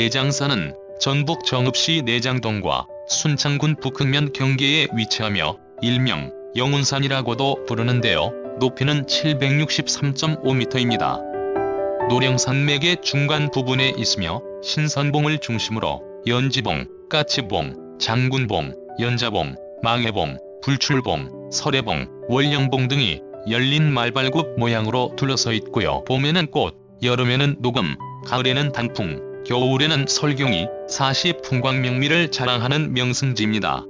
내장산은 전북 정읍시 내장동과 순창군 북흥면 경계에 위치하며 일명 영운산이라고도 부르는데요. 높이는 763.5m입니다. 노령산맥의 중간 부분에 있으며 신선봉을 중심으로 연지봉, 까치봉, 장군봉, 연자봉, 망해봉, 불출봉, 설해봉, 월령봉 등이 열린 말발굽 모양으로 둘러서 있고요. 봄에는 꽃, 여름에는 녹음, 가을에는 단풍, 겨울에는 설경이 사시 풍광명미를 자랑하는 명승지입니다.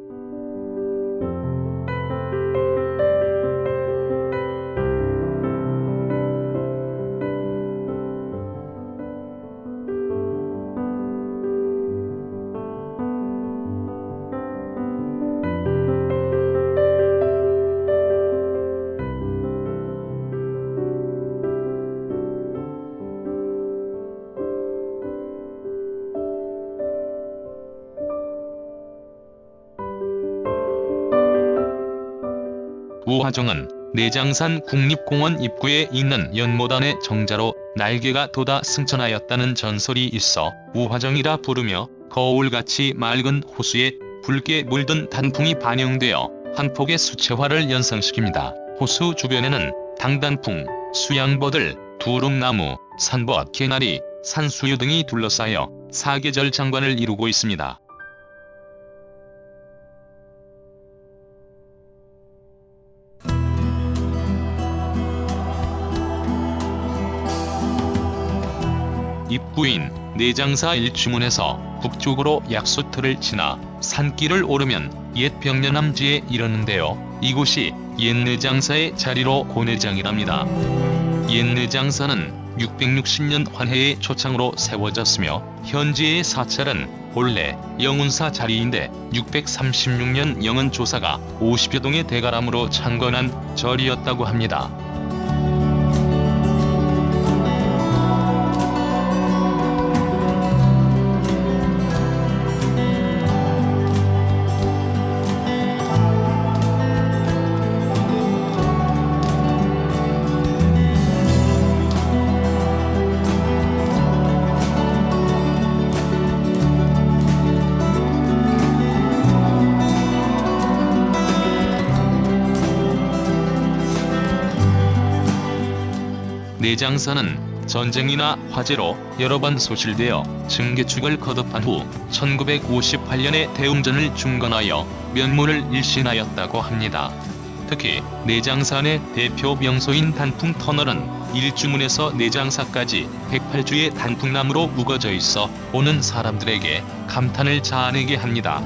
우화정은 내장산 국립공원 입구에 있는 연못안의 정자로 날개가 돋아 승천하였다는 전설이 있어 우화정이라 부르며 거울같이 맑은 호수에 붉게 물든 단풍이 반영되어 한 폭의 수채화를 연상시킵니다. 호수 주변에는 당단풍, 수양버들, 두릅나무, 산벗, 개나리, 산수유 등이 둘러싸여 사계절 장관을 이루고 있습니다. 입구인 내장사 1주문에서 북쪽으로 약수터를 지나 산길을 오르면 옛 병련함지에 이르는데요. 이곳이 옛 내장사의 자리로 고내장이랍니다. 옛 내장사는 660년 환해의 초창으로 세워졌으며 현재의 사찰은 본래 영운사 자리인데 636년 영은 조사가 50여 동의 대가람으로 창건한 절이었다고 합니다. 내장사는 전쟁이나 화재로 여러 번 소실되어 증개축을 거듭한 후 1958년에 대웅전을 중건하여 면모를 일신하였다고 합니다. 특히 내장산의 대표 명소인 단풍 터널은 일주문에서 내장사까지 108주의 단풍나무로 우거져 있어 오는 사람들에게 감탄을 자아내게 합니다.